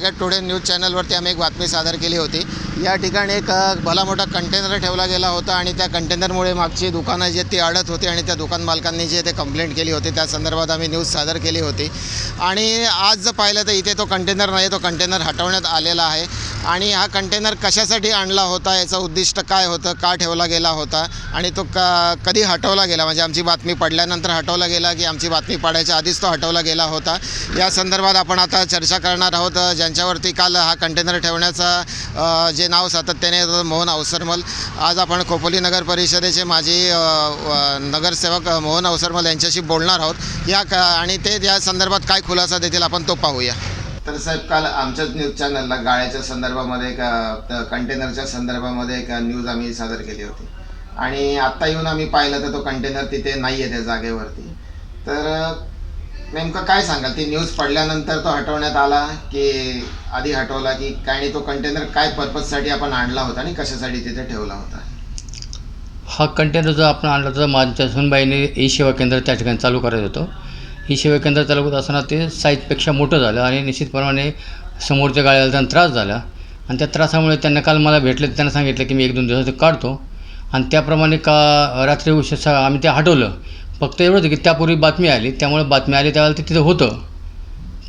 Raigad today news चॅनलवरती आम्ही एक बातमी सादर केली होती. या ठिकाणी एक भला मोठा कंटेनर ठेवला गेला होता आणि त्या कंटेनरमुळे मागची दुकानं जी ती अडत होती आणि त्या दुकान मालकांनी जे ते कंप्लेंट केली होती. त्या संदर्भात आम्ही न्यूज सादर केली होती. आणि आज जर पाहिलं तर इथे तो कंटेनर नाही तो कंटेनर हटवण्यात आलेला आहे. आणि हा कंटेनर कशासाठी आणला होता याचं उद्दिष्ट काय होतं का ठेवला गेला होता आणि तो का कधी हटवला गेला? म्हणजे आमची बातमी पडल्यानंतर हटवला गेला की आमची बातमी पडायच्या आधीच तो हटवला गेला होता? या संदर्भात आपण आता चर्चा करणार आहोत. ज्या त्यांच्यावरती काल हा कंटेनर ठेवण्याचा जे नाव सातत्याने येतं, मोहन अवसरमल. आज आपण खोपोली नगर परिषदेचे माजी नगरसेवक मोहन अवसरमल यांच्याशी बोलणार आहोत. या का आणि ते या संदर्भात काय खुलासा देतील आपण तो पाहूया. तर साहेब काल आमच्याच न्यूज चॅनलला गाळ्याच्या संदर्भामध्ये एक कंटेनरच्या संदर्भामध्ये एक न्यूज आम्ही सादर केली होती. आणि आत्ता येऊन आम्ही पाहिलं तर तो कंटेनर तिथे नाही आहे त्या जागेवरती. तर नेमकं काय सांगाल? ती न्यूज पडल्यानंतर तो हटवण्यात आला की आधी हटवला की काय आणि तो कंटेनर काय पर्पजसाठी आपण आणला होता आणि कशासाठी तिथे ठेवला होता? हा कंटेनर जो आपण आणला होता माझ्या सुनबाईने ई सेवा केंद्र त्या ठिकाणी चालू करायचं होतं. ई सेवा केंद्र चालू करत असताना ते साईजपेक्षा मोठं झालं आणि निश्चितप्रमाणे समोरच्या गाड्याला त्यांना त्रास झाला. आणि त्या त्रासामुळे त्यांना काल मला भेटले त्यांना सांगितलं की मी एक दोन दिवसात काढतो. आणि त्याप्रमाणे का रात्री उशीर सा आम्ही ते हटवलं. फक्त एवढंच की त्यापूर्वी बातमी आली त्यामुळे बातमी आली त्यावेळेला ते तिथं होतं.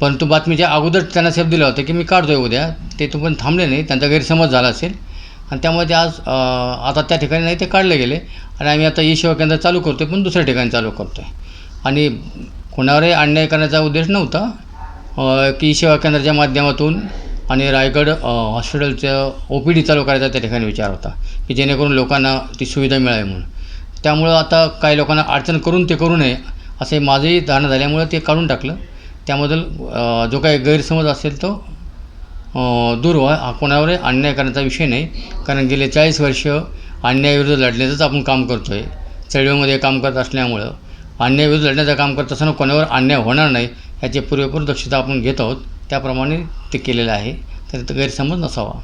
परंतु बातमीच्या अगोदर त्यांना सेफ दिला होता की मी काढतो आहे उद्या ते तो पण थांबले नाही त्यांचा गैरसमज झाला असेल. आणि त्यामुळे ते आज आता त्या ठिकाणी नाही ते काढले गेले. आणि आम्ही आता ई सेवा केंद्र चालू करतो आहे पण दुसऱ्या ठिकाणी चालू करतो आहे आणि कोणावरही अन्याय करण्याचा उद्देश नव्हता. की ई सेवा केंद्राच्या माध्यमातून आणि रायगड हॉस्पिटलचं ओ पी डी चालू करायचा त्या ठिकाणी विचार होता की जेणेकरून लोकांना ती सुविधा मिळावी म्हणून. त्यामुळं आता काही लोकांना अडचण करून ते करू नये असे माझंही धारणा झाल्यामुळं ते काढून टाकलं. त्याबद्दल जो काही गैरसमज असेल तो दूर व्हा. हा कोणावरही अन्याय करण्याचा विषय नाही. कारण गेले चाळीस वर्ष अन्यायाविरुद्ध लढण्याचंच आपण काम करतो आहे चळवळीमध्ये काम करत असल्यामुळं. अन्यायाविरुद्ध लढण्याचं काम करत असताना कोणावर अन्याय होणार नाही याची पुरेपूर दक्षता आपण घेत आहोत. त्याप्रमाणे ते केलेलं आहे. तर गैरसमज नसावा.